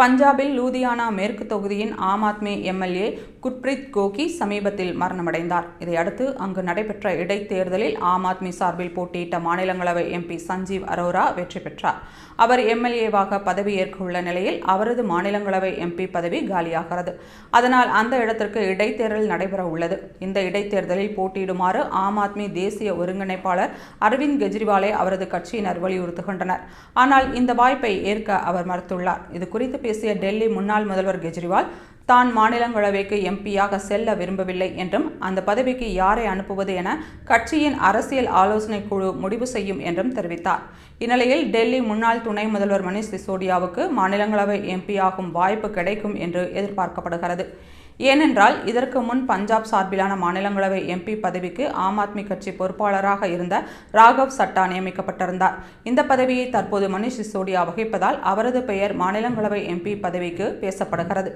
பஞ்சாபில் லூதியானா மேற்கு தொகுதியின் ஆம் ஆத்மி எம்எல்ஏ குட்பிரீத் கோகி சமீபத்தில் மரணமடைந்தார். இதையடுத்து அங்கு நடைபெற்ற இடைத்தேர்தலில் ஆம் ஆத்மி சார்பில் போட்டியிட்ட மாநிலங்களவை எம்பி சஞ்சீவ் அரோரா வெற்றி பெற்றார். அவர் எம்எல்ஏவாக பதவியேற்கவுள்ள நிலையில் அவரது மாநிலங்களவை எம்பி பதவி காலியாகிறது. அதனால் அந்த இடத்திற்கு இடைத்தேர்தல் நடைபெற உள்ளது. இந்த இடைத்தேர்தலில் போட்டியிடுமாறு ஆம் ஆத்மி தேசிய ஒருங்கிணைப்பாளர் அரவிந்த் கெஜ்ரிவாலை அவரது கட்சியினர் வலியுறுத்துகின்றனர். ஆனால் இந்த வாய்ப்பை ஏற்க அவர் மறுத்துள்ளார். இது குறித்து பேசிய டெல்லி முன்னாள் முதல்வர் கெஜ்ரிவால் தான் மாநிலங்களவைக்கு எம்பியாக செல்ல விரும்பவில்லை என்றும் அந்த பதவிக்கு யாரை அனுப்புவது என கட்சியின் அரசியல் ஆலோசனை குழு முடிவு செய்யும் என்றும் தெரிவித்தார். இந்நிலையில் டெல்லி முன்னாள் துணை முதல்வர் மணிஷ் சிசோடியாவுக்கு மாநிலங்களவை எம்பியாகும் வாய்ப்பு கிடைக்கும் என்று எதிர்பார்க்கப்படுகிறது. ஏனென்றால் இதற்கு முன் பஞ்சாப் சார்பிலான மாநிலங்களவை எம்பி பதவிக்கு ஆம் ஆத்மி கட்சி பொறுப்பாளராக இருந்த ராகவ் சட்டா நியமிக்கப்பட்டிருந்தார். இந்த பதவியை தற்போது மணிஷ் சிசோடியா வகிப்பதால் அவரது பெயர் மாநிலங்களவை எம்பி பதவிக்கு பேசப்படுகிறது.